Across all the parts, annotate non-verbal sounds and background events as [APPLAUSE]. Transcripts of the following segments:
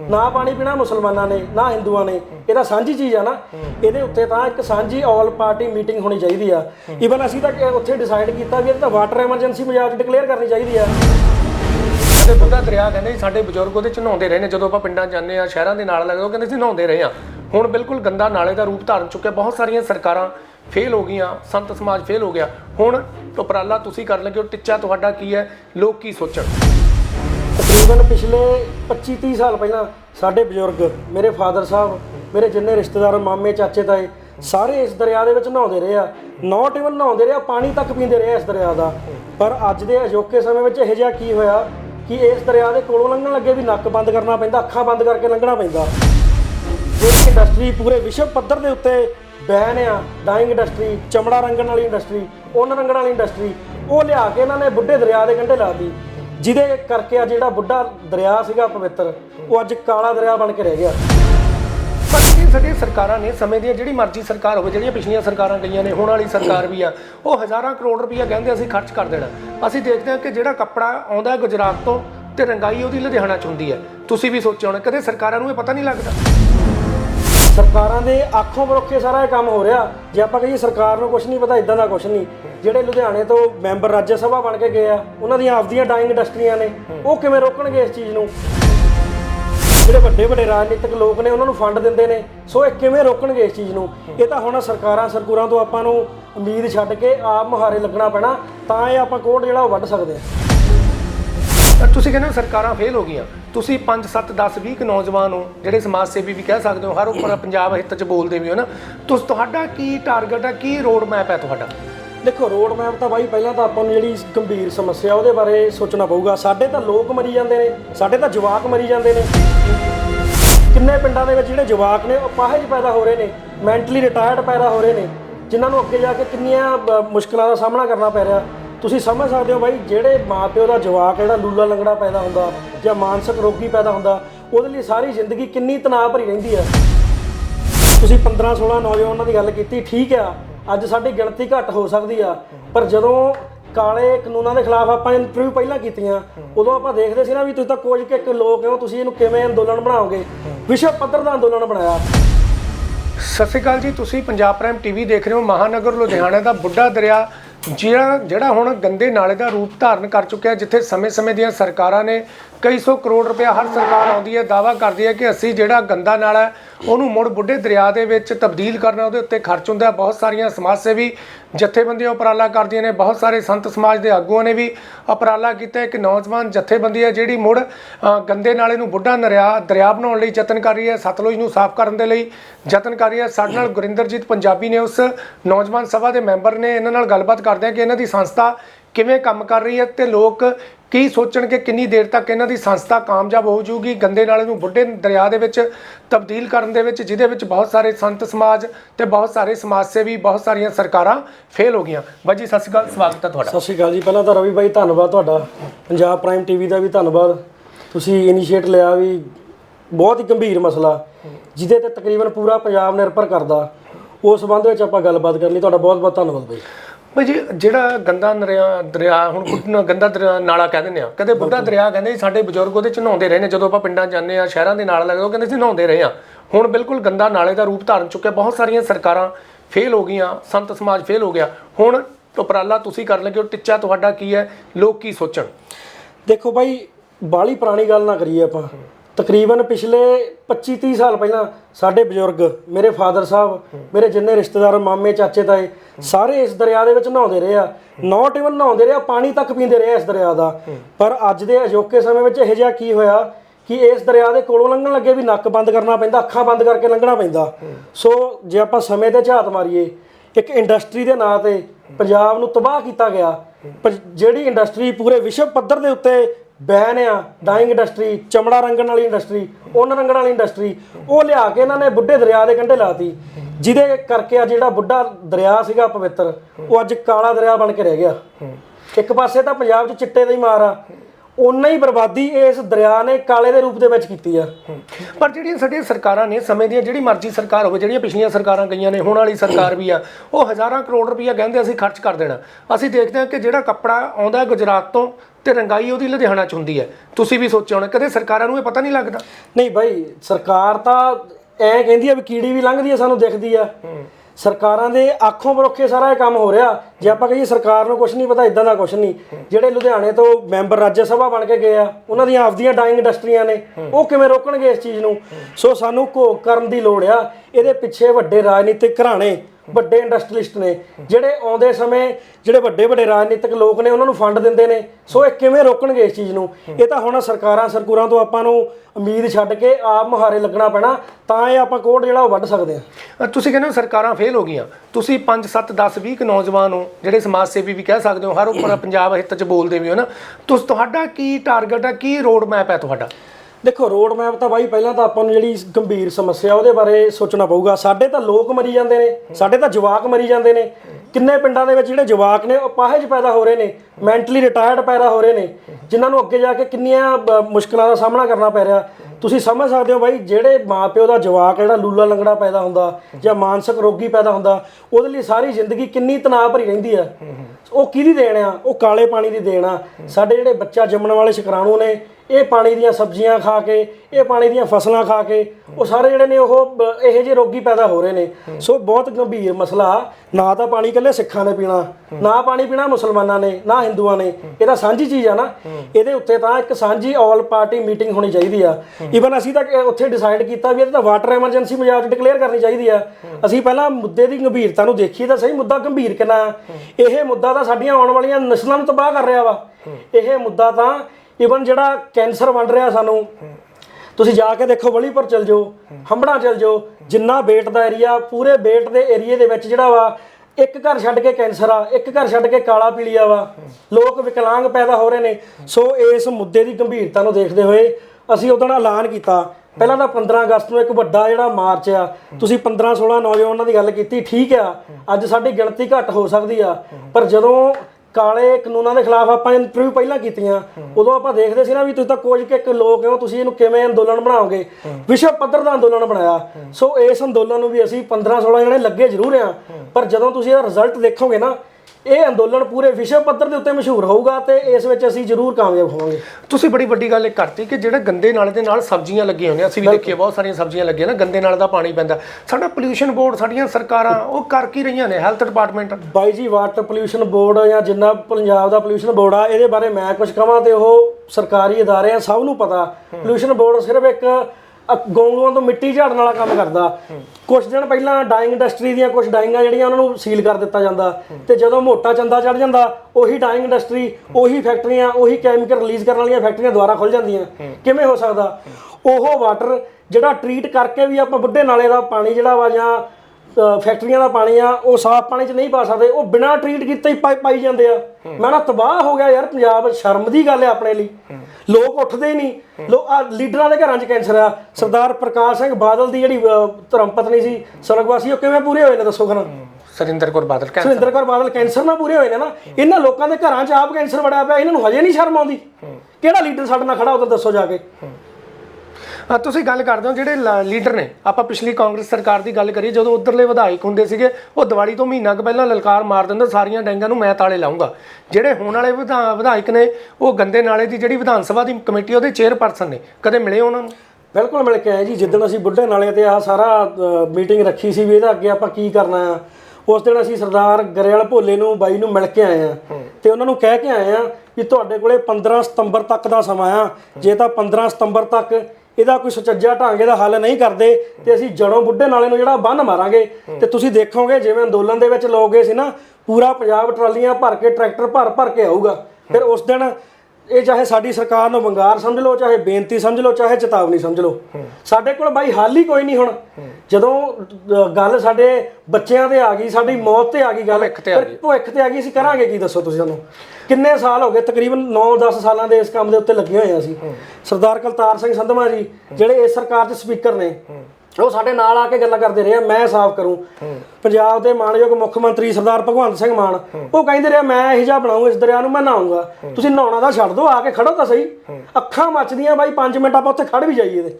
ਨਾ ਪਾਣੀ ਪੀਣਾ ਮੁਸਲਮਾਨਾਂ ਨੇ ਨਾ ਹਿੰਦੂਆਂ ਨੇ। ਇਹ ਤਾਂ ਸਾਂਝੀ ਚੀਜ਼ ਆ ਨਾ। ਇਹਦੇ ਉੱਤੇ ਤਾਂ ਇੱਕ ਸਾਂਝੀ ਆਲ ਪਾਰਟੀ ਮੀਟਿੰਗ ਹੋਣੀ ਚਾਹੀਦੀ ਆ। ਈਵਨ ਅਸੀਂ ਤਾਂ ਉੱਥੇ ਡਿਸਾਈਡ ਕੀਤਾ ਵੀ ਇਹ ਤਾਂ ਵਾਟਰ ਐਮਰਜੈਂਸੀ ਪੰਜਾਬ 'ਚ ਡਿਕਲੇਅਰ ਕਰਨੀ ਚਾਹੀਦੀ ਆ। ਸਾਡੇ ਬੁੱਢਾ ਦਰਿਆ ਕਹਿੰਦੇ ਸੀ, ਸਾਡੇ ਬਜ਼ੁਰਗ ਉਹਦੇ ਚ ਨਹਾਉਂਦੇ ਰਹੇ ਨੇ ਜਦੋਂ ਆਪਾਂ ਪਿੰਡਾਂ 'ਚ ਜਾਂਦੇ ਆ ਸ਼ਹਿਰਾਂ ਦੇ ਨਾਲ ਲੱਗਦੇ ਉਹ ਕਹਿੰਦੇ ਸੀ ਨਹਾਉਂਦੇ ਰਹੇ ਆ ਹੁਣ ਬਿਲਕੁਲ ਗੰਦਾ ਨਾਲੇ ਦਾ ਰੂਪ ਧਾਰਨ ਚੁੱਕਿਆ ਬਹੁਤ ਸਾਰੀਆਂ ਸਰਕਾਰਾਂ ਫੇਲ ਹੋ ਗਈਆਂ ਸੰਤ ਸਮਾਜ ਫੇਲ ਹੋ ਗਿਆ। ਹੁਣ ਉਪਰਾਲਾ ਤੁਸੀਂ ਕਰਨ ਲੱਗੇ ਹੋ ਟਿੱਚਾ ਤੁਹਾਡਾ ਕੀ ਹੈ? ਲੋਕ ਕੀ ਸੋਚਣ? ਤਕਰੀਬਨ ਪਿਛਲੇ 25 30 ਸਾਲ ਪਹਿਲਾਂ ਸਾਡੇ ਬਜ਼ੁਰਗ, ਮੇਰੇ ਫਾਦਰ ਸਾਹਿਬ, ਮੇਰੇ ਜਿੰਨੇ ਰਿਸ਼ਤੇਦਾਰ, ਮਾਮੇ, ਚਾਚੇ, ਤਾਏ, ਸਾਰੇ ਇਸ ਦਰਿਆ ਦੇ ਵਿੱਚ ਨਹਾਉਂਦੇ ਰਹੇ ਆ। ਨਾਟ ਇਵਨ ਨਹਾਉਂਦੇ ਰਹੇ ਆ, ਪਾਣੀ ਤੱਕ ਪੀਂਦੇ ਰਹੇ ਆ ਇਸ ਦਰਿਆ ਦਾ। ਪਰ ਅੱਜ ਦੇ ਅਜੋਕੇ ਸਮੇਂ ਵਿੱਚ ਇਹੋ ਜਿਹਾ ਕੀ ਹੋਇਆ ਕਿ ਇਸ ਦਰਿਆ ਦੇ ਕੋਲੋਂ ਲੰਘਣ ਲੱਗੇ ਵੀ ਨੱਕ ਬੰਦ ਕਰਨਾ ਪੈਂਦਾ, ਅੱਖਾਂ ਬੰਦ ਕਰਕੇ ਲੰਘਣਾ ਪੈਂਦਾ। ਜਿਹੜੀ ਇੰਡਸਟਰੀ ਪੂਰੇ ਵਿਸ਼ਵ ਪੱਧਰ ਦੇ ਉੱਤੇ ਬੈਨ ਆ ਡਾਈਂਗ ਇੰਡਸਟਰੀ ਚਮੜਾ ਰੰਗਣ ਵਾਲੀ ਇੰਡਸਟਰੀ ਉੱਨ ਰੰਗਣ ਵਾਲੀ ਇੰਡਸਟਰੀ ਉਹ ਲਿਆ ਕੇ ਇਹਨਾਂ ਨੇ ਬੁੱਢੇ ਦਰਿਆ ਦੇ ਕੰਢੇ ਲਾਤੀ ਜਿਹਦੇ ਕਰਕੇ ਆ ਜਿਹੜਾ ਬੁੱਢਾ ਦਰਿਆ ਸੀਗਾ ਪਵਿੱਤਰ, ਉਹ ਅੱਜ ਕਾਲਾ ਦਰਿਆ ਬਣ ਕੇ ਰਹਿ ਗਿਆ। ਪਰ ਇਹ ਸਾਡੀਆਂ ਸਰਕਾਰਾਂ ਨੇ, ਸਮੇਂ ਦੀਆਂ ਜਿਹੜੀ ਮਰਜ਼ੀ ਸਰਕਾਰ ਹੋਵੇ, ਜਿਹੜੀਆਂ ਪਿਛਲੀਆਂ ਸਰਕਾਰਾਂ ਗਈਆਂ ਨੇ, ਹੁਣ ਵਾਲੀ ਸਰਕਾਰ ਵੀ ਆ, ਉਹ ਹਜ਼ਾਰਾਂ ਕਰੋੜ ਰੁਪਈਆ ਕਹਿੰਦੇ ਅਸੀਂ ਖਰਚ ਕਰ ਦੇਣਾ। ਅਸੀਂ ਦੇਖਦੇ ਹਾਂ ਕਿ ਜਿਹੜਾ ਕੱਪੜਾ ਆਉਂਦਾ ਗੁਜਰਾਤ ਤੋਂ ਤੇ ਰੰਗਾਈ ਉਹਦੀ ਲੁਧਿਆਣਾ ਚ ਹੁੰਦੀ ਹੈ। ਤੁਸੀਂ ਵੀ ਸੋਚਿਆ ਹੋਣਾ, ਕਦੇ ਸਰਕਾਰਾਂ ਨੂੰ ਇਹ ਪਤਾ ਨਹੀਂ ਲੱਗਦਾ। ਸਰਕਾਰਾਂ ਦੇ ਆਖੋਂ ਬਰੋਕੇ ਸਾਰਾ ਇਹ ਕੰਮ ਹੋ ਰਿਹਾ। ਜੇ ਆਪਾਂ ਕਹੀਏ ਸਰਕਾਰ ਨੂੰ ਕੁਝ ਨਹੀਂ ਪਤਾ ਇਦਾਂ ਦਾ ਕੁਝ ਨਹੀਂ। ਜਿਹੜੇ ਲੁਧਿਆਣੇ ਤੋਂ ਮੈਂਬਰ ਰਾਜ ਸਭਾ ਬਣ ਕੇ ਗਏ ਆ, ਉਹਨਾਂ ਦੀਆਂ ਆਪਦੀਆਂ ਡਾਈਂਗ ਇੰਡਸਟਰੀਆਂ ਨੇ, ਉਹ ਕਿਵੇਂ ਰੋਕਣਗੇ ਇਸ ਚੀਜ਼ ਨੂੰ? ਜਿਹੜੇ ਵੱਡੇ ਵੱਡੇ ਰਾਜਨੀਤਿਕ ਲੋਕ ਨੇ, ਉਹਨਾਂ ਨੂੰ ਫੰਡ ਦਿੰਦੇ ਨੇ, ਸੋ ਇਹ ਕਿਵੇਂ ਰੋਕਣਗੇ ਇਸ ਚੀਜ਼ ਨੂੰ? ਇਹ ਤਾਂ ਹੁਣ ਸਰਕਾਰਾਂ ਸਰਕੂਰਾਂ ਤੋਂ ਆਪਾਂ ਨੂੰ ਉਮੀਦ ਛੱਡ ਕੇ ਆਪ ਮੁਹਾਰੇ ਲੱਗਣਾ ਪੈਣਾ, ਤਾਂ ਇਹ ਆਪਾਂ ਕੋਡ ਜਿਹੜਾ ਉਹ ਵੱਢ ਸਕਦੇ ਹਾਂ ਤੁਸੀਂ ਕਹਿੰਦੇ ਹੋ ਸਰਕਾਰਾਂ ਫੇਲ ਹੋ ਗਈਆਂ। ਤੁਸੀਂ 5 7 10 20 ਕੁ ਨੌਜਵਾਨ ਹੋ, ਜਿਹੜੇ ਸਮਾਜ ਸੇਵੀ ਵੀ ਕਹਿ ਸਕਦੇ ਹੋ, ਹਰ ਉੱਪਰ ਪੰਜਾਬ ਹਿੱਤ ਚ ਬੋਲਦੇ ਵੀ ਹੋ ਨਾ। ਤੁਸੀਂ, ਤੁਹਾਡਾ ਕੀ ਟਾਰਗੇਟ ਹੈ ਕੀ ਰੋਡ ਮੈਪ ਹੈ ਤੁਹਾਡਾ? ਦੇਖੋ ਰੋਡ ਮੈਪ ਤਾਂ ਬਾਈ, ਪਹਿਲਾਂ ਤਾਂ ਆਪਾਂ ਨੂੰ ਜਿਹੜੀ ਗੰਭੀਰ ਸਮੱਸਿਆ ਉਹਦੇ ਬਾਰੇ ਸੋਚਣਾ ਪਊਗਾ। ਸਾਡੇ ਤਾਂ ਲੋਕ ਮਰੀ ਜਾਂਦੇ ਨੇ, ਸਾਡੇ ਤਾਂ ਜਵਾਕ ਮਰੀ ਜਾਂਦੇ ਨੇ। ਕਿੰਨੇ ਪਿੰਡਾਂ ਦੇ ਵਿੱਚ ਜਿਹੜੇ ਜਵਾਕ ਨੇ, ਉਹ ਅਪਾਹਜ ਪੈਦਾ ਹੋ ਰਹੇ ਨੇ ਮੈਂਟਲੀ ਰਿਟਾਇਰਡ ਪੈਦਾ ਹੋ ਰਹੇ ਨੇ, ਜਿਨ੍ਹਾਂ ਨੂੰ ਅੱਗੇ ਜਾ ਕੇ ਕਿੰਨੀਆਂ ਬ- ਮੁਸ਼ਕਲਾਂ ਦਾ ਸਾਹਮਣਾ ਕਰਨਾ ਪੈ ਰਿਹਾ। ਤੁਸੀਂ ਸਮਝ ਸਕਦੇ ਹੋ ਬਾਈ, ਜਿਹੜੇ ਮਾਪਿਓ ਦਾ ਜਵਾਕ ਜਿਹੜਾ ਲੂਲਾ ਲੰਗੜਾ ਪੈਦਾ ਹੁੰਦਾ ਜਾਂ ਮਾਨਸਿਕ ਰੋਗੀ ਪੈਦਾ ਹੁੰਦਾ, ਉਹਦੇ ਲਈ ਸਾਰੀ ਜ਼ਿੰਦਗੀ ਕਿੰਨੀ ਤਣਾਅ ਭਰੀ ਰਹਿੰਦੀ ਆ ਤੁਸੀਂ 15 16 ਨੌਜਵਾਨਾਂ ਦੀ ਗੱਲ ਕੀਤੀ, ਠੀਕ ਆ, ਅੱਜ ਸਾਡੀ ਗਿਣਤੀ ਘੱਟ ਹੋ ਸਕਦੀ ਆ, ਪਰ ਜਦੋਂ ਕਾਲੇ ਕਾਨੂੰਨਾਂ ਦੇ ਖਿਲਾਫ ਆਪਾਂ ਇੰਟਰਵਿਊ ਪਹਿਲਾਂ ਕੀਤੀਆਂ, ਉਦੋਂ ਆਪਾਂ ਦੇਖਦੇ ਸੀ ਨਾ ਵੀ ਤੁਸੀਂ ਤਾਂ ਕੁਝ ਕਿ ਇੱਕ ਲੋਕ ਹੋ, ਤੁਸੀਂ ਇਹਨੂੰ ਕਿਵੇਂ ਅੰਦੋਲਨ ਬਣਾਓਗੇ? ਵਿਸ਼ਵ ਪੱਧਰ ਦਾ ਅੰਦੋਲਨ ਬਣਾਇਆ। ਸਤਿ ਸ਼੍ਰੀ ਅਕਾਲ ਜੀ, ਤੁਸੀਂ ਪੰਜਾਬ ਪ੍ਰਾਈਮ ਟੀਵੀ ਦੇਖ ਰਹੇ ਹੋ, ਮਹਾਨਗਰ ਲੁਧਿਆਣਾ ਦਾ ਬੁੱਢਾ ਦਰਿਆ ਜਿਹੜਾ ਜਿਹੜਾ ਹੁਣ ਗੰਦੇ ਨਾਲੇ ਦਾ ਰੂਪ ਧਾਰਨ ਕਰ ਚੁੱਕਿਆ, ਜਿੱਥੇ ਸਮੇਂ-ਸਮੇਂ ਦੀਆਂ ਸਰਕਾਰਾਂ ਨੇ ਕਈ ਸੌ ਕਰੋੜ ਰੁਪਇਆ ਹਰ ਸਰਕਾਰ ਆਉਂਦੀ ਹੈ ਦਾਵਾ ਕਰਦੀ ਹੈ ਕਿ ਅਸੀਂ ਜਿਹੜਾ ਗੰਦਾ ਨਾਲਾ ਹੈ, ਉਹਨੂੰ ਮੁੜ ਬੁੱਢੇ ਦਰਿਆ ਦੇ ਵਿੱਚ ਤਬਦੀਲ ਕਰਨਾ, ਉਹਦੇ ਉੱਤੇ ਖਰਚ ਹੁੰਦਾ ਹੈ। ਬਹੁਤ ਸਾਰੀਆਂ ਸਮਾਜ ਸੇਵੀ ਜਥੇਬੰਦੀਆਂ ਉਪਰਾਲਾ ਕਰਦੀਆਂ ਨੇ, ਬਹੁਤ ਸਾਰੇ ਸੰਤ ਸਮਾਜ ਦੇ ਆਗੂਆਂ ਨੇ ਵੀ ਉਪਰਾਲਾ ਕੀਤਾ ਇੱਕ ਨੌਜਵਾਨ ਜਥੇਬੰਦੀ ਹੈ ਜਿਹੜੀ ਮੁੜ ਗੰਦੇ ਨਾਲੇ ਨੂੰ ਬੁੱਢਾ ਨਰਿਆ, ਦਰਿਆ ਬਣਾਉਣ ਲਈ ਯਤਨ ਕਰ ਰਹੀ ਹੈ, ਸਤਲੁਜ ਨੂੰ ਸਾਫ਼ ਕਰਨ ਦੇ ਲਈ ਯਤਨ ਕਰ ਰਹੀ ਹੈ ਸਾਡੇ ਨਾਲ ਗੁਰਿੰਦਰਜੀਤ ਪੰਜਾਬੀ ਨੇ ਉਸ ਨੌਜਵਾਨ ਸਭਾ ਦੇ ਮੈਂਬਰ ਨੇ, ਇਹਨਾਂ ਨਾਲ ਗੱਲਬਾਤ ਕਰਦੇ ਆ ਕਿ ਇਹਨਾਂ ਦੀ ਸੰਸਥਾ ਕਿਵੇਂ ਕੰਮ ਕਰ ਰਹੀ ਹੈ ਤੇ ਲੋਕ ਕੀ ਸੋਚਣ ਕਿ ਕਿੰਨੀ ਦੇਰ ਤੱਕ ਇਹਨਾਂ ਦੀ ਸੰਸਥਾ ਕਾਮਯਾਬ ਹੋ ਜੂਗੀ ਗੰਦੇ ਨਾਲੇ ਨੂੰ ਬੁੱਢੇ ਦਰਿਆ ਦੇ ਵਿੱਚ ਤਬਦੀਲ ਕਰਨ ਦੇ ਵਿੱਚ, ਜਿਹਦੇ ਵਿੱਚ ਬਹੁਤ ਸਾਰੇ ਸੰਤ ਸਮਾਜ ਤੇ ਬਹੁਤ ਸਾਰੇ ਸਮਾਜ ਸੇਵੀ, ਬਹੁਤ ਸਾਰੀਆਂ ਸਰਕਾਰਾਂ ਫੇਲ ਹੋ ਗਈਆਂ। ਬਾਈ ਜੀ, ਸਤਿ ਸ਼੍ਰੀ ਅਕਾਲ, ਸਵਾਗਤ ਹੈ ਤੁਹਾਡਾ। ਸਤਿ ਸ਼੍ਰੀ ਅਕਾਲ ਜੀ। ਪਹਿਲਾਂ ਤਾਂ ਰਵੀ ਬਾਈ, ਧੰਨਵਾਦ ਤੁਹਾਡਾ। ਪੰਜਾਬ ਪ੍ਰਾਈਮ ਟੀਵੀ ਦਾ ਵੀ ਧੰਨਵਾਦ। ਤੁਸੀਂ ਇਨੀਸ਼ੀਏਟ ਲਿਆ ਵੀ ਬਹੁਤ ਹੀ ਗੰਭੀਰ ਮਸਲਾ, ਜਿਹਦੇ ਤੇ ਤਕਰੀਬਨ ਪੂਰਾ ਪੰਜਾਬ ਨਿਰਭਰ ਕਰਦਾ। ਉਸ ਸੰਬੰਧ ਵਿੱਚ ਆਪਾਂ ਗੱਲਬਾਤ ਕਰਨ। ਲਈ ਤੁਹਾਡਾ ਬਹੁਤ ਬਹੁਤ ਧੰਨਵਾਦ ਬਾਈ। ਭਾਈ ਜੀ ਜਿਹੜਾ ਗੰਦਾ ਦਰਿਆ ਦਰਿਆ ਹੁਣ ਕੁੱਟਣਾ ਗੰਦਾ ਦਰਿਆ ਨਾਲਾ ਕਹਿ ਦਿੰਦੇ ਆ। ਕਦੇ ਬੁੱਢਾ ਦਰਿਆ ਕਹਿੰਦੇ ਸੀ, ਸਾਡੇ ਬਜ਼ੁਰਗ ਉਹਦੇ ਚ ਨਹਾਉਂਦੇ ਰਹੇ ਨੇ ਜਦੋਂ ਆਪਾਂ ਪਿੰਡਾਂ ਜਾਂਦੇ ਆ ਸ਼ਹਿਰਾਂ ਦੇ ਨਾਲ ਲੱਗਦੇ ਉਹ ਕਹਿੰਦੇ ਸੀ ਨਹਾਉਂਦੇ ਰਹੇ ਆ। ਹੁਣ ਬਿਲਕੁਲ ਗੰਦਾ ਨਾਲੇ ਦਾ ਰੂਪ ਧਾਰਨ ਚੁੱਕਿਆ ਬਹੁਤ ਸਾਰੀਆਂ ਸਰਕਾਰਾਂ ਫੇਲ ਹੋ ਗਈਆਂ ਸੰਤ ਸਮਾਜ ਫੇਲ ਹੋ ਗਿਆ। ਹੁਣ ਉਪਰਾਲਾ ਤੁਸੀਂ ਕਰਨ ਲੱਗੇ ਹੋ ਟਿੱਚਾ ਤੁਹਾਡਾ ਕੀ ਹੈ? ਲੋਕ ਕੀ ਸੋਚਣ? ਦੇਖੋ ਬਾਈ ਬਾਲੀ ਪੁਰਾਣੀ ਗੱਲ ਨਾ ਕਰੀਏ ਆਪਾਂ। ਤਕਰੀਬਨ ਪਿਛਲੇ 25 30 ਸਾਲ ਪਹਿਲਾਂ ਸਾਡੇ ਬਜ਼ੁਰਗ, ਮੇਰੇ ਫਾਦਰ ਸਾਹਿਬ, ਮੇਰੇ ਜਿੰਨੇ ਰਿਸ਼ਤੇਦਾਰ, ਮਾਮੇ, ਚਾਚੇ, ਤਾਏ, ਸਾਰੇ ਇਸ ਦਰਿਆ ਦੇ ਵਿੱਚ ਨਹਾਉਂਦੇ ਰਹੇ ਆ। ਨਾਟ ਇਵਨ ਨਹਾਉਂਦੇ ਰਹੇ ਆ, ਪਾਣੀ ਤੱਕ ਪੀਂਦੇ ਰਹੇ ਆ ਇਸ ਦਰਿਆ ਦਾ। ਪਰ ਅੱਜ ਦੇ ਅਜੋਕੇ ਸਮੇਂ ਵਿੱਚ ਇਹੋ ਜਿਹਾ ਕੀ ਹੋਇਆ ਕਿ ਇਸ ਦਰਿਆ ਦੇ ਕੋਲੋਂ ਲੰਘਣ ਲੱਗੇ ਵੀ ਨੱਕ ਬੰਦ ਕਰਨਾ ਪੈਂਦਾ, ਅੱਖਾਂ ਬੰਦ ਕਰਕੇ ਲੰਘਣਾ ਪੈਂਦਾ। ਸੋ ਜੇ ਆਪਾਂ ਸਮੇਂ ਤੇ ਝਾਤ ਮਾਰੀਏ, ਇੱਕ ਇੰਡਸਟਰੀ ਦੇ ਨਾਂ ਤੇ ਪੰਜਾਬ ਨੂੰ ਤਬਾਹ ਕੀਤਾ ਗਿਆ। ਜਿਹੜੀ ਇੰਡਸਟਰੀ ਪੂਰੇ ਵਿਸ਼ਵ ਪੱਧਰ ਦੇ ਉੱਤੇ ਬੈਨ ਆ ਡਾਈਂਗ ਇੰਡਸਟਰੀ, ਚਮੜਾ ਰੰਗਣ ਵਾਲੀ ਇੰਡਸਟਰੀ, ਉੱਨ ਰੰਗਣ ਵਾਲੀ ਇੰਡਸਟਰੀ, ਉਹ ਲਿਆ ਕੇ ਇਹਨਾਂ ਨੇ ਬੁੱਢੇ ਦਰਿਆ ਦੇ ਕੰਢੇ ਲਾਤੀ, ਜਿਹਦੇ ਕਰਕੇ ਆ ਜਿਹੜਾ ਬੁੱਢਾ ਦਰਿਆ ਸੀਗਾ ਪਵਿੱਤਰ, ਉਹ ਅੱਜ ਕਾਲਾ ਦਰਿਆ ਬਣ ਕੇ ਰਹਿ ਗਿਆ। ਇੱਕ ਪਾਸੇ ਤਾਂ ਪੰਜਾਬ 'ਚ ਚਿੱਟੇ ਦਾ ਹੀ ਮਾਰ ਆ ਓਨਾ ਹੀ ਬਰਬਾਦੀ ਇਸ ਦਰਿਆ ਨੇ ਕਾਲੇ ਦੇ ਰੂਪ ਦੇ ਵਿੱਚ ਕੀਤੀ ਆ। ਪਰ ਜਿਹੜੀਆਂ ਸਾਡੀਆਂ ਸਰਕਾਰਾਂ ਨੇ ਸਮੇਂ ਦੀਆਂ ਜਿਹੜੀ ਮਰਜ਼ੀ ਸਰਕਾਰ ਹੋਵੇ ਜਿਹੜੀਆਂ ਪਿਛਲੀਆਂ ਸਰਕਾਰਾਂ ਗਈਆਂ ਨੇ ਹੁਣ ਵਾਲੀ ਸਰਕਾਰ ਵੀ ਆ ਉਹ ਹਜ਼ਾਰਾਂ ਕਰੋੜ ਰੁਪਈਆ ਕਹਿੰਦੇ ਅਸੀਂ ਖਰਚ ਕਰ ਦੇਣਾ। ਅਸੀਂ ਦੇਖਦੇ ਹਾਂ ਕਿ ਜਿਹੜਾ ਕੱਪੜਾ ਆਉਂਦਾ ਗੁਜਰਾਤ ਤੋਂ ਤੇ ਰੰਗਾਈ ਉਹਦੀ ਲੁਧਿਆਣਾ ਚ ਹੁੰਦੀ ਹੈ। ਤੁਸੀਂ ਵੀ ਸੋਚਿਆ ਹੋਣਾ ਕਦੇ ਸਰਕਾਰਾਂ ਨੂੰ ਇਹ ਪਤਾ ਨਹੀਂ ਲੱਗਦਾ? ਨਹੀਂ ਭਾਈ ਸਰਕਾਰ ਤਾਂ ਐ ਕਹਿੰਦੀ ਆ ਵੀ ਕੀੜੀ ਵੀ ਲੰਘਦੀ ਆ ਸਾਨੂੰ ਦਿਖਦੀ ਆ। ਸਰਕਾਰਾਂ ਦੇ ਆਖੋਂ ਪਰੋਖੇ ਸਾਰਾ ਇਹ ਕੰਮ ਹੋ ਰਿਹਾ। ਜੇ ਆਪਾਂ ਕਹੀਏ ਸਰਕਾਰ ਨੂੰ ਕੁਝ ਨਹੀਂ ਪਤਾ ਇਦਾਂ ਦਾ ਕੁਝ ਨਹੀਂ। ਜਿਹੜੇ ਲੁਧਿਆਣੇ ਤੋਂ ਮੈਂਬਰ ਰਾਜ ਸਭਾ ਬਣ ਕੇ ਗਏ ਆ, ਉਹਨਾਂ ਦੀਆਂ ਆਪਦੀਆਂ ਡਾਈਂਗ ਇੰਡਸਟਰੀਆਂ ਨੇ, ਉਹ ਕਿਵੇਂ ਰੋਕਣਗੇ ਇਸ ਚੀਜ਼ ਨੂੰ? ਸੋ ਸਾਨੂੰ ਘੋਖ ਕਰਨ ਦੀ ਲੋੜ ਆ। ਇਹਦੇ ਪਿੱਛੇ ਵੱਡੇ ਰਾਜਨੀਤਿਕ ਘਰਾਣੇ ਵੱਡੇ ਇੰਡਸਟਰੀਲਿਸਟ ਨੇ ਜਿਹੜੇ ਆਉਂਦੇ ਸਮੇਂ ਜਿਹੜੇ ਵੱਡੇ ਵੱਡੇ ਰਾਜਨੀਤਿਕ ਲੋਕ ਨੇ ਉਹਨਾਂ ਨੂੰ ਫੰਡ ਦਿੰਦੇ ਨੇ। ਸੋ ਇਹ ਕਿਵੇਂ ਰੋਕਣਗੇ ਇਸ ਚੀਜ਼ ਨੂੰ? ਇਹ ਤਾਂ ਹੁਣ ਸਰਕਾਰਾਂ ਸਰਕੂਰਾਂ ਤੋਂ ਆਪਾਂ ਨੂੰ ਉਮੀਦ ਛੱਡ ਕੇ ਆਪ ਮੁਹਾਰੇ ਲੱਗਣਾ ਪੈਣਾ ਤਾਂ ਇਹ ਆਪਾਂ ਕੋਡ ਜਿਹੜਾ ਉਹ ਵੱਢ ਸਕਦੇ ਅ, ਤੁਸੀਂ ਕਹਿੰਦੇ ਹੋ ਸਰਕਾਰਾਂ ਫੇਲ ਹੋ ਗਈਆਂ। ਤੁਸੀਂ 5 7 10 20 ਕੁ ਨੌਜਵਾਨ ਹੋ ਜਿਹੜੇ ਸਮਾਜ ਸੇਵੀ ਵੀ ਕਹਿ ਸਕਦੇ ਹੋ ਹਰ ਉੱਪਰ [COUGHS] ਪੰਜਾਬ ਹਿੱਤ ਚ ਬੋਲਦੇ ਵੀ ਹੋ ਨਾ। ਤੁਸ ਤੁਹਾਡਾ ਕੀ ਟਾਰਗੇਟ ਹੈ ਕੀ ਰੋਡ ਮੈਪ ਹੈ ਤੁਹਾਡਾ? ਦੇਖੋ ਰੋਡ ਮੈਪ ਤਾਂ ਬਾਈ, ਪਹਿਲਾਂ ਤਾਂ ਆਪਾਂ ਨੂੰ ਜਿਹੜੀ ਗੰਭੀਰ ਸਮੱਸਿਆ ਉਹਦੇ ਬਾਰੇ ਸੋਚਣਾ ਪਊਗਾ। ਸਾਡੇ ਤਾਂ ਲੋਕ ਮਰੀ ਜਾਂਦੇ ਨੇ, ਸਾਡੇ ਤਾਂ ਜਵਾਕ ਮਰੀ ਜਾਂਦੇ ਨੇ। ਕਿੰਨੇ ਪਿੰਡਾਂ ਦੇ ਵਿੱਚ ਜਿਹੜੇ ਜਵਾਕ ਨੇ, ਉਹ ਪਾਹਜ ਪੈਦਾ ਹੋ ਰਹੇ ਨੇ ਮੈਂਟਲੀ ਰਿਟਾਇਰਡ ਪੈਦਾ ਹੋ ਰਹੇ ਨੇ, ਜਿਨ੍ਹਾਂ ਨੂੰ ਅੱਗੇ ਜਾ ਕੇ ਕਿੰਨੀਆਂ ਬ- ਮੁਸ਼ਕਲਾਂ ਦਾ ਸਾਹਮਣਾ ਕਰਨਾ ਪੈ ਰਿਹਾ। ਤੁਸੀਂ ਸਮਝ ਸਕਦੇ ਹੋ ਬਾਈ, ਜਿਹੜੇ ਮਾਪਿਓ ਦਾ ਜਵਾਕ ਜਿਹੜਾ ਲੂਲਾ ਲੰਗੜਾ ਪੈਦਾ ਹੁੰਦਾ ਜਾਂ ਮਾਨਸਿਕ ਰੋਗੀ ਪੈਦਾ ਹੁੰਦਾ, ਉਹਦੇ ਲਈ ਸਾਰੀ ਜ਼ਿੰਦਗੀ ਕਿੰਨੀ ਤਣਾਅ ਭਰੀ ਰਹਿੰਦੀ ਆ ਉਹ ਕਿਹਦੀ ਦੇਣ ਆ? ਉਹ ਕਾਲੇ ਪਾਣੀ ਦੀ ਦੇਣ ਆ। ਸਾਡੇ ਜਿਹੜੇ ਬੱਚਾ ਜੰਮਣ ਵਾਲੇ ਸ਼ੁਕਰਾਣੂ ਨੇ ਇਹ ਪਾਣੀ ਦੀਆਂ ਸਬਜ਼ੀਆਂ ਖਾ ਕੇ, ਇਹ ਪਾਣੀ ਦੀਆਂ ਫਸਲਾਂ ਖਾ ਕੇ, ਉਹ ਸਾਰੇ ਜਿਹੜੇ ਨੇ ਉਹ ਬ- ਇਹੋ ਜਿਹੇ ਰੋਗੀ ਪੈਦਾ ਹੋ ਰਹੇ ਨੇ। ਸੋ ਬਹੁਤ ਗੰਭੀਰ ਮਸਲਾ ਨਾ ਤਾਂ ਪਾਣੀ ਇਕੱਲੇ ਸਿੱਖਾਂ ਨੇ ਪੀਣਾ, ਨਾ ਪਾਣੀ ਪੀਣਾ ਮੁਸਲਮਾਨਾਂ ਨੇ, ਨਾ ਹਿੰਦੂਆਂ ਨੇ। ਇਹ ਤਾਂ ਸਾਂਝੀ ਚੀਜ਼ ਆ ਨਾ। ਇਹਦੇ ਉੱਤੇ ਤਾਂ ਇੱਕ ਸਾਂਝੀ ਆਲ ਪਾਰਟੀ ਮੀਟਿੰਗ ਹੋਣੀ ਚਾਹੀਦੀ ਆ। ਈਵਨ ਅਸੀਂ ਤਾਂ ਕਿ ਉੱਥੇ ਡਿਸਾਈਡ ਕੀਤਾ ਵੀ ਇਹ ਤਾਂ ਵਾਟਰ ਐਮਰਜੈਂਸੀ ਪੰਜਾਬ 'ਚ ਡਿਕਲੇਅਰ ਕਰਨੀ ਚਾਹੀਦੀ ਆ। ਅਸੀਂ ਪਹਿਲਾਂ ਮੁੱਦੇ ਦੀ ਗੰਭੀਰਤਾ ਨੂੰ ਦੇਖੀਏ ਤਾਂ ਸਹੀ, ਮੁੱਦਾ ਗੰਭੀਰ ਕਿੰਨਾ ਆ। ਇਹ ਮੁੱਦਾ ਤਾਂ ਸਾਡੀਆਂ ਆਉਣ ਵਾਲੀਆਂ ਨਸਲਾਂ ਨੂੰ ਤਬਾਹ ਕਰ ਰਿਹਾ ਵਾ। ਇਹ ਮੁੱਦਾ ਤਾਂ ਈਵਨ ਜਿਹੜਾ ਕੈਂਸਰ ਬਣ ਰਿਹਾ ਸਾਨੂੰ, ਤੁਸੀਂ ਜਾ ਕੇ ਦੇਖੋ ਬਲੀਪੁਰ ਚਲ ਜਾਓ, ਹੰਬੜਾ ਚਲ ਜਾਓ, ਜਿੰਨਾ ਬੇਟ ਦਾ ਏਰੀਆ ਪੂਰੇ ਬੇਟ ਦੇ ਏਰੀਏ ਦੇ ਵਿੱਚ ਜਿਹੜਾ ਵਾ, ਇੱਕ ਘਰ ਛੱਡ ਕੇ ਕੈਂਸਰ ਆ, ਇੱਕ ਘਰ ਛੱਡ ਕੇ ਕਾਲਾ ਪੀਲੀਆ ਵਾ, ਲੋਕ ਵਿਕਲਾਂਗ ਪੈਦਾ ਹੋ ਰਹੇ ਨੇ। ਸੋ ਇਸ ਮੁੱਦੇ ਦੀ ਗੰਭੀਰਤਾ ਨੂੰ ਦੇਖਦੇ ਹੋਏ ਅਸੀਂ ਉਹਦਾ ਐਲਾਨ ਕੀਤਾ। ਪਹਿਲਾਂ ਤਾਂ 15 ਅਗਸਤ ਨੂੰ ਇੱਕ ਵੱਡਾ ਜਿਹੜਾ ਮਾਰਚ ਆ, ਤੁਸੀਂ 15 16 ਨੌਜਵਾਨਾਂ ਦੀ ਗੱਲ ਕੀਤੀ, ਠੀਕ ਆ, ਅੱਜ ਸਾਡੀ ਗਿਣਤੀ ਘੱਟ ਹੋ ਸਕਦੀ ਆ। ਪਰ ਜਦੋਂ ਕਾਲੇ ਕਾਨੂੰਨਾਂ ਦੇ ਖਿਲਾਫ ਆਪਾਂ ਇੰਟਰਵਿਊ ਪਹਿਲਾਂ ਕੀਤੀਆਂ। ਉਦੋਂ ਆਪਾਂ ਦੇਖਦੇ ਸੀ ਨਾ ਵੀ ਤੁਸੀਂ ਤਾਂ ਕੁਝ ਕਿ ਇੱਕ ਲੋਕ ਹੋ, ਤੁਸੀਂ ਇਹਨੂੰ ਕਿਵੇਂ ਅੰਦੋਲਨ ਬਣਾਓਗੇ? ਵਿਸ਼ਵ ਪੱਧਰ ਦਾ ਅੰਦੋਲਨ ਬਣਾਇਆ। ਸੋ ਇਸ ਅੰਦੋਲਨ ਨੂੰ ਵੀ ਅਸੀਂ 15 16 ਜਣੇ ਲੱਗੇ ਜ਼ਰੂਰ ਆ ਪਰ ਜਦੋਂ ਤੁਸੀਂ ਇਹਦਾ ਰਿਜ਼ਲਟ ਦੇਖੋਗੇ ਨਾ ਇਹ ਅੰਦੋਲਨ ਪੂਰੇ ਵਿਸ਼ਵ ਪੱਧਰ ਦੇ ਉੱਤੇ ਮਸ਼ਹੂਰ ਹੋਊਗਾ ਤੇ ਇਸ ਵਿੱਚ ਅਸੀਂ ਜ਼ਰੂਰ ਕਾਮਯਾਬ ਹੋਵਾਂਗੇ। ਤੁਸੀਂ ਬੜੀ ਵੱਡੀ ਗੱਲ ਇਹ ਕਰਤੀ ਕਿ ਜਿਹੜੇ ਗੰਦੇ ਨਾਲੇ ਦੇ ਨਾਲ ਸਬਜ਼ੀਆਂ ਲੱਗੀਆਂ ਹੁੰਦੀਆਂ ਅਸੀਂ ਵੀ ਦੇਖੀਏ ਬਹੁਤ ਸਾਰੀਆਂ ਸਬਜ਼ੀਆਂ ਲੱਗੀਆਂ ਨਾ ਗੰਦੇ ਨਾਲੇ ਦਾ ਪਾਣੀ ਪੈਂਦਾ। ਸਾਡਾ ਪੋਲਿਊਸ਼ਨ ਬੋਰਡ ਸਾਡੀਆਂ ਸਰਕਾਰਾਂ ਉਹ ਕਰ ਕੀ ਰਹੀਆਂ ਨੇ ਹੈਲਥ ਡਿਪਾਰਟਮੈਂਟ ਬਾਈ ਜੀ ਵਾਟਰ ਪੋਲਿਊਸ਼ਨ ਬੋਰਡ ਜਾਂ ਜਿੰਨਾ ਪੰਜਾਬ ਦਾ ਪੋਲਿਊਸ਼ਨ ਬੋਰਡ ਆ ਇਹਦੇ ਬਾਰੇ ਮੈਂ ਕੁਝ ਕਹਾਂ ਤੇ ਉਹ ਸਰਕਾਰੀ ਅਦਾਰੇ ਆ ਸਭ ਨੂੰ ਪਤਾ। ਪੋਲਿਊਸ਼ਨ ਬੋਰਡ ਸਿਰਫ ਇੱਕ ਅ- ਗਊਆਂ ਤੋਂ ਮਿੱਟੀ ਝਾੜਨ ਵਾਲਾ ਕੰਮ ਕਰਦਾ। ਕੁਝ ਦਿਨ ਪਹਿਲਾਂ ਡਾਈਂਗ ਇੰਡਸਟਰੀ ਦੀਆਂ ਕੁਝ ਡਾਈਂਗਾਂ ਜਿਹੜੀਆਂ ਉਹਨਾਂ ਨੂੰ ਸੀਲ ਕਰ ਦਿੱਤਾ ਜਾਂਦਾ। ਤੇ ਜਦੋਂ ਮੋਟਾ ਚੰਦਾ ਚੜ ਜਾਂਦਾ, ਉਹੀ ਡਾਈਂਗ ਇੰਡਸਟਰੀ, ਉਹੀ ਫੈਕਟਰੀਆਂ, ਉਹੀ ਕੈਮੀਕਲ ਰਿਲੀਜ਼ ਕਰਨ ਵਾਲੀਆਂ ਫੈਕਟਰੀਆਂ ਦੁਬਾਰਾ ਖੁੱਲ ਜਾਂਦੀਆਂ। ਕਿਵੇਂ ਹੋ ਸਕਦਾ? ਉਹ ਵਾਟਰ ਜਿਹੜਾ ਟਰੀਟ ਕਰਕੇ ਵੀ ਆਪਾਂ ਬੁੱਢੇ ਨਾਲੇ ਦਾ ਪਾਣੀ ਜਿਹੜਾ ਵਾ ਜਾਂ ਫੈਕਟਰੀਆਂ ਦਾ ਪਾਣੀ ਆ ਉਹ ਸਾਫ਼ ਪਾਣੀ 'ਚ ਨਹੀਂ ਪਾ ਸਕਦੇ ਉਹ ਬਿਨਾਂ ਟਰੀਟ ਕੀਤੇ ਹੀ ਪਾਈ ਪਾਈ ਜਾਂਦੇ ਆ। ਮੈਂ ਨਾ ਤਬਾਹ ਹੋ ਗਿਆ ਯਾਰ ਪੰਜਾਬ ਸ਼ਰਮ ਦੀ ਗੱਲ ਹੈ ਆਪਣੇ ਲਈ। ਲੋਕ ਉੱਠਦੇ ਹੀ ਨਹੀਂ। ਲੋ ਆ ਲੀਡਰਾਂ ਦੇ ਘਰਾਂ 'ਚ ਕੈਂਸਰ ਆ। ਸਰਦਾਰ ਪ੍ਰਕਾਸ਼ ਸਿੰਘ ਬਾਦਲ ਦੀ ਜਿਹੜੀ ਧਰਮ ਪਤਨੀ ਸੀ ਸਰਗਵਾਸੀ ਉਹ ਕਿਵੇਂ ਪੂਰੇ ਹੋਏ ਨੇ ਦੱਸੋ ਖਣਾ ਸਰਿੰਦਰ ਕੌਰ ਬਾਦਲ ਕਹਿੰਦੇ ਸੁਰਿੰਦਰ ਕੌਰ ਬਾਦਲ ਕੈਂਸਰ ਨਾਲ ਪੂਰੇ ਹੋਏ ਨੇ ਨਾ। ਇਹਨਾਂ ਲੋਕਾਂ ਦੇ ਘਰਾਂ 'ਚ ਆਪ ਕੈਂਸਰ ਵੜਿਆ ਪਿਆ ਇਹਨਾਂ ਨੂੰ ਹਜੇ ਨਹੀਂ ਸ਼ਰਮ ਆਉਂਦੀ। ਕਿਹੜਾ ਲੀਡਰ ਸਾਡੇ ਨਾਲ ਖੜਾ ਉਧਰ ਦੱਸੋ ਜਾ ਕੇ। ਹਾਂ ਤੁਸੀਂ ਗੱਲ ਕਰਦੇ ਹੋ ਜਿਹੜੇ ਲ- ਲੀਡਰ ਨੇ। ਆਪਾਂ ਪਿਛਲੀ ਕਾਂਗਰਸ ਸਰਕਾਰ ਦੀ ਗੱਲ ਕਰੀਏ ਜਦੋਂ ਉਧਰਲੇ ਵਿਧਾਇਕ ਹੁੰਦੇ ਸੀਗੇ ਉਹ ਦੀਵਾਲੀ ਤੋਂ ਮਹੀਨਾ ਕੁ ਪਹਿਲਾਂ ਲਲਕਾਰ ਮਾਰ ਦਿੰਦੇ ਸਾਰੀਆਂ ਡੈਂਗਾਂ ਨੂੰ ਮੈਂ ਤਾਲੇ ਲਾਉਂਗਾ ਜਿਹੜੇ ਹੁਣ ਵਾਲੇ ਵਿਧਾ- ਵਿਧਾਇਕ ਨੇ ਉਹ ਗੰਦੇ ਨਾਲੇ ਦੀ ਜਿਹੜੀ ਵਿਧਾਨ ਸਭਾ ਦੀ ਕਮੇਟੀ ਉਹਦੇ ਚੇਅਰਪਰਸਨ ਨੇ। ਕਦੇ ਮਿਲੇ ਉਹਨਾਂ ਨੂੰ? ਬਿਲਕੁਲ ਮਿਲ ਕੇ ਆਏ ਜੀ। ਜਿੱਦਣ ਅਸੀਂ ਬੁੱਢੇ ਨਾਲੇ ਤੇ ਆਹ ਸਾਰਾ ਮੀਟਿੰਗ ਰੱਖੀ ਸੀ ਵੀ ਇਹਦਾ ਅੱਗੇ ਆਪਾਂ ਕੀ ਕਰਨਾ ਆ ਉਸ ਦਿਨ ਅਸੀਂ ਸਰਦਾਰ ਗਰੇਵਾਲ ਭੋਲੇ ਨੂੰ ਬਾਈ ਨੂੰ ਮਿਲ ਕੇ ਆਏ ਆ। ਤੇ ਉਹਨਾਂ ਨੂੰ ਕਹਿ ਕੇ ਆਏ ਆ ਵੀ ਤੁਹਾਡੇ ਕੋਲੇ 15 ਸਤੰਬਰ ਤੱਕ ਦਾ ਸਮਾਂ ਆ। ਜੇ ਤਾਂ 15 ਸਤੰਬਰ ਤੱਕ ਇਹਦਾ ਕੋਈ ਸੁਚੱਜਾ ਢੰਗ ਇਹਦਾ ਹੱਲ ਨਹੀਂ ਕਰਦੇ ਤੇ ਅਸੀਂ ਜੜੋਂ ਬੁੱਢੇ ਨਾਲੇ ਨੂੰ ਜਿਹੜਾ ਬੰਨ ਮਾਰਾਂਗੇ ਤੇ ਤੁਸੀਂ ਦੇਖੋਗੇ ਜਿਵੇਂ ਅੰਦੋਲਨ ਦੇ ਵਿੱਚ ਲੋਕ ਗਏ ਸੀ ਨਾ ਪੂਰਾ ਪੰਜਾਬ ਟਰਾਲੀਆਂ ਭਰ ਕੇ ਟਰੈਕਟਰ ਭਰ ਭਰ ਕੇ ਆਊਗਾ। ਫਿਰ ਉਸ ਦਿਨ ਇਹ ਚਾਹੇ ਸਾਡੀ ਸਰਕਾਰ ਨੂੰ ਵੰਗਾਰ ਸਮਝ ਲਓ ਚਾਹੇ ਬੇਨਤੀ ਸਮਝ ਲਓ ਚਾਹੇ ਚੇਤਾਵਨੀ ਸਮਝ ਲਓ ਸਾਡੇ ਕੋਲ ਬਾਈ ਹੱਲ ਹੀ ਕੋਈ ਨਹੀਂ ਹੁਣ। ਜਦੋਂ ਗੱਲ ਸਾਡੇ ਬੱਚਿਆਂ ਤੇ ਆ ਗਈ ਸਾਡੀ ਮੌਤ ਤੇ ਆ ਗਈ ਗੱਲ ਫਿਰ ਭਵਿੱਖ ਤੇ ਆ ਗਈ ਅਸੀਂ ਕਰਾਂਗੇ ਕੀ ਦੱਸੋ ਤੁਸੀਂ ਸਾਨੂੰ? ਕਿੰਨੇ ਸਾਲ ਹੋ ਗਏ? ਤਕਰੀਬਨ 9-10 ਸਾਲਾਂ ਦੇ ਇਸ ਕੰਮ ਦੇ ਉੱਤੇ ਲੱਗੇ ਹੋਏ ਆ ਅਸੀਂ। ਸਰਦਾਰ ਕਲਤਾਰ ਸਿੰਘ ਸੰਧਮਾ ਜੀ ਜਿਹੜੇ ਇਸ ਸਰਕਾਰ 'ਚ ਸਪੀਕਰ ਨੇ ਉਹ ਸਾਡੇ ਨਾਲ ਆ ਕੇ ਗੱਲਾਂ ਕਰਦੇ ਰਹੇ ਮੈਂ ਸਾਫ਼ ਕਰੂੰ। ਪੰਜਾਬ ਦੇ ਮਾਨਯੋਗ ਮੁੱਖ ਮੰਤਰੀ ਸਰਦਾਰ ਭਗਵੰਤ ਸਿੰਘ ਮਾਨ ਉਹ ਕਹਿੰਦੇ ਰਹੇ ਮੈਂ ਇਹ ਜਿਹਾ ਬਣਾਉਂਗਾ ਇਸ ਦਰਿਆ ਨੂੰ ਮੈਂ ਨਹਾਉਂਗਾ ਤੁਸੀਂ ਨਹਾਉਣਾ ਦਾ ਛੱਡ ਦਿਓ ਆ ਕੇ ਖੜੋ ਤਾਂ ਸਹੀ। ਅੱਖਾਂ ਮੱਚਦੀਆਂ ਬਾਈ 5 ਮਿੰਟ ਆਪਾਂ ਉੱਥੇ ਖੜ ਵੀ ਜਾਈਏ ਇਹਦੇ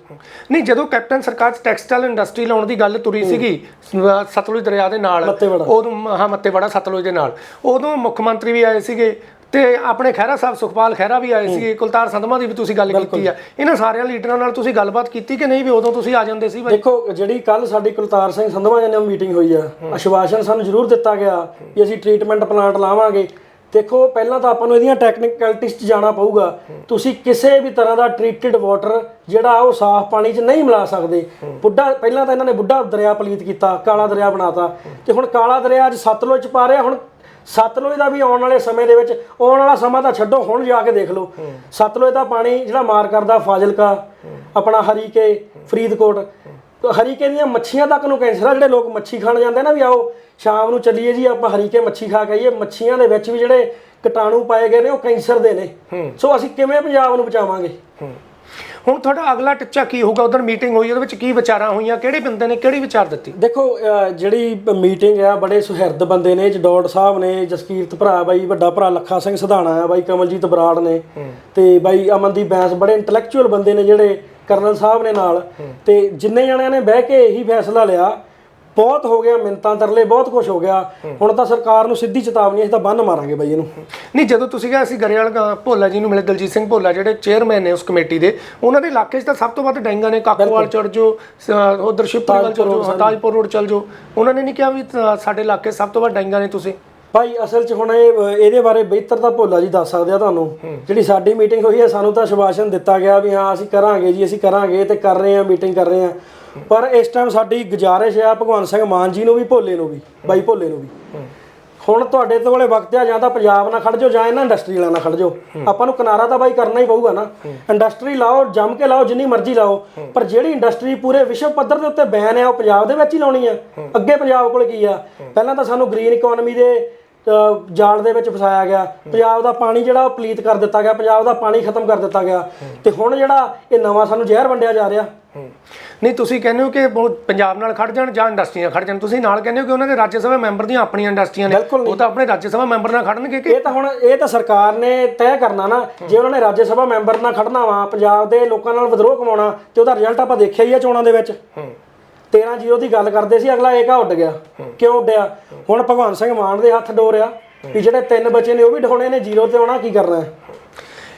ਨਹੀਂ ਜਦੋਂ ਕੈਪਟਨ ਸਰਕਾਰ ਟੈਕਸਟਾਈਲ ਇੰਡਸਟਰੀ ਲਾਉਣ ਦੀ ਗੱਲ ਤੁਰੀ ਸੀਗੀ ਸਤਲੁਜ ਦਰਿਆ ਦੇ ਨਾਲ। ਉਦੋਂ ਹਾਂ ਮੱਤੇਵਾੜਾ ਸਤਲੁਜ ਦੇ ਨਾਲ। ਉਦੋਂ ਮੁੱਖ ਮੰਤਰੀ ਵੀ ਆਏ ਸੀਗੇ ਤੇ ਆਪਣੇ ਖਹਿਰਾ ਸਾਹਿਬ ਸੁਖਪਾਲ ਖਹਿਰਾ ਵੀ ਆਏ ਸੀਗੇ ਕੁਲਤਾਰ ਸੰਧਮਾ ਦੀ ਵੀ ਤੁਸੀਂ ਗੱਲ ਕੀਤੀ ਆ। ਇਹਨਾਂ ਸਾਰਿਆਂ ਲੀਡਰਾਂ ਨਾਲ ਤੁਸੀਂ ਗੱਲਬਾਤ ਕੀਤੀ ਕਿ ਨਹੀਂ ਵੀ ਉਦੋਂ ਤੁਸੀਂ ਆ ਜਾਂਦੇ ਸੀ ਦੇਖੋ ਜਿਹੜੀ ਕੱਲ ਸਾਡੀ ਕੁਲਤਾਰ ਸਿੰਘ ਸੰਧਵਾ ਜੀ ਨਾਲ ਮੀਟਿੰਗ ਹੋਈ ਆ ਆਸ਼ਵਾਸਨ ਸਾਨੂੰ ਜ਼ਰੂਰ ਦਿੱਤਾ ਗਿਆ ਕਿ ਅਸੀਂ ਟ੍ਰੀਟਮੈਂਟ ਪਲਾਂਟ ਲਾਵਾਂਗੇ। ਦੇਖੋ ਪਹਿਲਾਂ ਤਾਂ ਆਪਾਂ ਨੂੰ ਇਹਦੀਆਂ ਟੈਕਨੀਕੈਲਿਟੀਜ਼ 'ਚ ਜਾਣਾ ਪਊਗਾ। ਤੁਸੀਂ ਕਿਸੇ ਵੀ ਤਰ੍ਹਾਂ ਦਾ ਟ੍ਰੀਟਡ ਵਾਟਰ ਜਿਹੜਾ ਉਹ ਸਾਫ਼ ਪਾਣੀ 'ਚ ਨਹੀਂ ਮਿਲਾ ਸਕਦੇ। ਬੁੱਢਾ ਪਹਿਲਾਂ ਤਾਂ ਇਹਨਾਂ ਨੇ ਬੁੱਢਾ ਦਰਿਆ ਪਲੀਤ ਕੀਤਾ ਕਾਲਾ ਦਰਿਆ ਬਣਾਤਾ। ਤੇ ਹੁਣ ਕਾਲਾ ਦਰਿਆ ਅੱਜ ਸਤਲੁਜ ਪਾ ਰਿਹਾ ਹੁਣ ਸਤਲੁਜ ਦਾ ਵੀ ਆਉਣ ਵਾਲੇ ਸਮੇਂ ਦੇ ਵਿੱਚ ਆਉਣ ਵਾਲਾ ਸਮਾਂ ਤਾਂ ਛੱਡੋ ਹੁਣ ਜਾ ਕੇ ਦੇਖ ਲਓ। ਸਤਲੁਜ ਦਾ ਪਾਣੀ ਜਿਹੜਾ ਮਾਰ ਕਰਦਾ ਫਾਜ਼ਿਲਕਾ ਆਪਣਾ ਹਰੀਕੇ ਫਰੀਦਕੋਟ। ਹਰੀਕੇ ਦੀਆਂ ਮੱਛੀਆਂ ਤੱਕ ਨੂੰ ਕੈਂਸਰ ਆ ਜਿਹੜੇ ਲੋਕ ਮੱਛੀ ਖਾਣ ਜਾਂਦੇ ਨਾ ਵੀ ਆਓ ਸ਼ਾਮ ਨੂੰ ਚੱਲੀਏ ਜੀ ਆਪਾਂ ਹਰੀਕੇ ਮੱਛੀ ਖਾ ਕੇ ਆਈਏ। ਮੱਛੀਆਂ ਦੇ ਵਿੱਚ ਵੀ ਜਿਹੜੇ ਕੀਟਾਣੂ ਪਾਏ ਗਏ ਨੇ ਉਹ ਕੈਂਸਰ ਦੇ ਨੇ। ਸੋ ਅਸੀਂ ਕਿਵੇਂ ਪੰਜਾਬ ਨੂੰ ਬਚਾਵਾਂਗੇ? ਹੁਣ ਤੁਹਾਡਾ ਅਗਲਾ ਟਿੱਚਾ ਕੀ ਹੋਊਗਾ? ਉਧਰ ਮੀਟਿੰਗ ਹੋਈ ਉਹਦੇ ਵਿੱਚ ਕੀ ਵਿਚਾਰਾਂ ਹੋਈਆਂ? ਕਿਹੜੇ ਬੰਦੇ ਨੇ ਕਿਹੜੀ ਵਿਚਾਰ ਦਿੱਤੀ? ਦੇਖੋ ਜਿਹੜੀ ਮੀਟਿੰਗ ਆ ਬੜੇ ਸੁਹਿਰਦ ਬੰਦੇ ਨੇ ਜਡੌੜ ਸਾਹਿਬ ਨੇ ਜਸਕੀਰਤ ਭਰਾ ਬਾਈ ਵੱਡਾ ਭਰਾ ਲੱਖਾ ਸਿੰਘ ਸਧਾਣਾ ਆ ਬਾਈ ਕਮਲਜੀਤ ਬਰਾੜ ਨੇ। ਤੇ ਬਾਈ ਅਮਨਦੀਪ ਬੈਂਸ ਬੜੇ ਇੰਟੈਲੈਕਚੁਅਲ ਬੰਦੇ ਨੇ ਜਿਹੜੇ ਕਰਨਲ ਸਾਹਿਬ ਨੇ ਨਾਲ। ਤੇ ਜਿੰਨੇ ਜਣਿਆਂ ਨੇ ਬਹਿ ਕੇ ਇਹੀ ਫੈਸਲਾ ਲਿਆ ਬਹੁਤ ਹੋ ਗਿਆ ਮਿੰਤਾਂ ਤਰਲੇ ਬਹੁਤ ਕੁਝ ਹੋ ਗਿਆ। ਹੁਣ ਤਾਂ ਸਰਕਾਰ ਨੂੰ ਸਿੱਧੀ ਚੇਤਾਵਨੀ ਅਸੀਂ ਤਾਂ ਬੰਨ ਮਾਰਾਂਗੇ ਬਾਈ ਇਹਨੂੰ। ਨਹੀਂ ਜਦੋਂ ਤੁਸੀਂ ਗਏ ਅਸੀਂ ਗਰੇਵਾਲ ਭੋਲਾ ਜੀ ਨੂੰ ਮਿਲੇ ਦਲਜੀਤ ਸਿੰਘ ਭੋਲਾ ਜਿਹੜੇ ਚੇਅਰਮੈਨ ਨੇ ਉਸ ਕਮੇਟੀ ਦੇ ਉਹਨਾਂ ਦੇ ਇਲਾਕੇ 'ਚ ਤਾਂ ਸਭ ਤੋਂ ਵੱਧ ਡੈਂਗਾ ਨੇ ਕਾਕੋਵਾਲ ਚੜ ਜੋ ਉਧਰ ਸ਼ਿਵਪੁਰੀ ਵੱਲ ਚੜ ਜੋ ਤਾਜਪੁਰ ਰੋਡ ਚਲ ਜੋ ਉਹਨਾਂ ਨੇ ਨਹੀਂ ਕਿਹਾ ਵੀ ਸਾਡੇ ਇਲਾਕੇ ਸਭ ਤੋਂ ਵੱਧ ਡੈਂਗਾ ਨੇ ਤੁਸੀਂ? ਭਾਈ ਅਸਲ 'ਚ ਹੁਣ ਇਹ ਇਹਦੇ ਬਾਰੇ ਬਿਹਤਰ ਤਾਂ ਭੋਲਾ ਜੀ ਦੱਸ ਸਕਦੇ ਆ ਤੁਹਾਨੂੰ। ਜਿਹੜੀ ਸਾਡੀ ਮੀਟਿੰਗ ਹੋਈ ਹੈ ਸਾਨੂੰ ਤਾਂ ਸ਼ਵਾਸ਼ਨ ਦਿੱਤਾ ਗਿਆ ਵੀ ਹਾਂ ਅਸੀਂ ਕਰਾਂਗੇ ਜੀ ਅਸੀਂ ਕਰਾਂਗੇ ਤੇ ਕਰ ਰਹੇ ਹਾਂ ਮੀਟਿੰਗ ਕਰ ਰਹੇ ਹਾਂ। ਪਰ ਇਸ ਟਾਈਮ ਸਾਡੀ ਗੁਜ਼ਾਰਿਸ਼ ਆ ਭਗਵੰਤ ਸਿੰਘ ਮਾਨ ਜੀ ਨੂੰ ਵੀ ਭੋਲੇ ਨੂੰ ਵੀ ਬਾਈ ਭੋਲੇ ਨੂੰ ਵੀ। ਹੁਣ ਤੁਹਾਡੇ ਤੋਂ ਕੋਲੇ ਵਕਤ ਆ ਜਾਂ ਤਾਂ ਪੰਜਾਬ ਨਾਲ ਖੜ ਜਾਓ ਜਾਂ ਇਹਨਾਂ ਇੰਡਸਟਰੀ ਵਾਲਿਆਂ ਨਾਲ ਖੜ ਜਾਓ। ਆਪਾਂ ਨੂੰ ਕਿਨਾਰਾ ਤਾਂ ਬਾਈ ਕਰਨਾ ਹੀ ਪਊਗਾ ਨਾ। ਇੰਡਸਟਰੀ ਲਾਓ ਜੰਮ ਕੇ ਲਾਓ ਜਿੰਨੀ ਮਰਜ਼ੀ ਲਾਓ ਪਰ ਜਿਹੜੀ ਇੰਡਸਟਰੀ ਪੂਰੇ ਵਿਸ਼ਵ ਪੱਧਰ ਦੇ ਉੱਤੇ ਬੈਨ ਹੈ ਉਹ ਪੰਜਾਬ ਦੇ ਵਿੱਚ ਹੀ ਲਾਉਣੀ ਆ। ਅੱਗੇ ਪੰਜਾਬ ਕੋਲ ਕੀ ਆ? ਪਹਿਲਾਂ ਤਾਂ ਸਾਨੂੰ ਗ੍ਰੀਨ ਇਕਨੋਮੀ ਦੇ ਅ, ਜਾਲ ਦੇ ਵਿੱਚ ਫਸਾਇਆ ਗਿਆ। ਪੰਜਾਬ ਦਾ ਪਾਣੀ ਜਿਹੜਾ ਉਹ ਪਲੀਤ ਕਰ ਦਿੱਤਾ ਗਿਆ। ਪੰਜਾਬ ਦਾ ਪਾਣੀ ਖਤਮ ਕਰ ਦਿੱਤਾ ਗਿਆ। ਤੇ ਹੁਣ ਜਿਹੜਾ ਇਹ ਨਵਾਂ ਸਾਨੂੰ ਜ਼ਹਿਰ ਵੰਡਿਆ ਜਾ ਰਿਹਾ। ਨਹੀਂ ਤੁਸੀਂ ਕਹਿੰਦੇ ਹੋ ਕਿ ਪੰਜਾਬ ਨਾਲ ਖੜ ਜਾਣ ਜਾਂ ਇੰਡਸਟਰੀਆਂ ਖੜ ਜਾਣ। ਤੁਸੀਂ ਨਾਲ ਕਹਿੰਦੇ ਹੋ ਕਿ ਉਹਨਾਂ ਦੇ ਰਾਜ ਸਭਾ ਮੈਂਬਰ ਦੀਆਂ ਆਪਣੀਆਂ ਇੰਡਸਟਰੀਆਂ ਨੇ। ਉਹ ਤਾਂ ਆਪਣੇ ਰਾਜ ਸਭਾ ਮੈਂਬਰ ਨਾਲ ਖੜਨਗੇ ਕਿ? ਇਹ ਤਾਂ ਹੁਣ ਇਹ ਤਾਂ ਸਰਕਾਰ ਨੇ ਤੈਅ ਕਰਨਾ ਨਾ ਜੇ ਉਹਨਾਂ ਨੇ ਰਾਜ ਸਭਾ ਮੈਂਬਰ ਨਾਲ ਖੜਨਾ ਵਾ ਪੰਜਾਬ ਦੇ ਲੋਕਾਂ ਨਾਲ ਵਿਦਰੋਹ ਕਮਾਉਣਾ ਤੇ ਉਹਦਾ ਰਿਜ਼ਲਟ ਆਪਾਂ ਦੇਖਿਆ ਹੀ ਆ ਚੋਣਾਂ ਦੇ ਵਿੱਚ। 13 ਜ਼ੀਰੋ ਦੀ ਗੱਲ ਕਰਦੇ ਸੀ ਅਗਲਾ ਏਕਾ ਉੱਡ ਗਿਆ। ਕਿਉਂ ਉੱਡਿਆ? ਹੁਣ ਭਗਵਾਨ ਸਿੰਘ ਮਾਨ ਦੇ ਹੱਥ ਡੋਰਿਆ ਵੀ ਜਿਹੜੇ ਤਿੰਨ ਬੱਚੇ ਨੇ ਉਹ ਵੀ ਢੋਣੇ ਨੇ ਜ਼ੀਰੋ ਤੇ ਆਉਣਾ ਕੀ ਕਰਨਾ? ਹੈ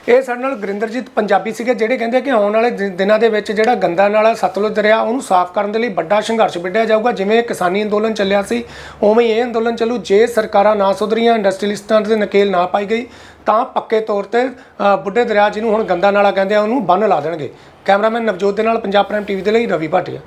ਇਹ ਸਾਡੇ ਨਾਲ ਗੁਰਿੰਦਰਜੀਤ ਪੰਜਾਬੀ ਸੀਗੇ, ਜਿਹੜੇ ਕਹਿੰਦੇ ਕਿ ਆਉਣ ਵਾਲੇ ਦਿਨਾਂ ਦੇ ਵਿੱਚ ਜਿਹੜਾ ਗੰਦਾ ਨਾਲਾ ਸਤਲੁਜ ਦਰਿਆ, ਉਹਨੂੰ ਸਾਫ਼ ਕਰਨ ਦੇ ਲਈ ਵੱਡਾ ਸੰਘਰਸ਼ ਵਿੱਢਿਆ ਜਾਊਗਾ। ਜਿਵੇਂ ਕਿਸਾਨੀ ਅੰਦੋਲਨ ਚੱਲਿਆ ਸੀ, ਉਵੇਂ ਇਹ ਅੰਦੋਲਨ ਚੱਲੂ। ਜੇ ਸਰਕਾਰਾਂ ਨਾ ਸੁਧਰੀਆਂ ਇੰਡਸਟਰੀਲਿਸਟਾਂ ਦੇ ਨਕੇਲ ਨਾ ਪਾਈ ਗਈ, ਤਾਂ ਪੱਕੇ ਤੌਰ ਤੇ ਬੁੱਢੇ ਦਰਿਆ ਜਿਹਨੂੰ ਹੁਣ ਗੰਦਾ ਨਾਲਾ ਕਹਿੰਦੇ ਆ, ਉਹਨੂੰ ਬੰਨ ਲਾ ਦੇਣਗੇ। ਕੈਮਰਾਮੈਨ ਨਵਜੋਤ ਦੇ ਨਾਲ ਪੰਜਾਬ ਪ੍ਰਾਈਮ ਟੀਵੀ ਦੇ ਲਈ ਰਵੀ ਭਾਟੀਆ।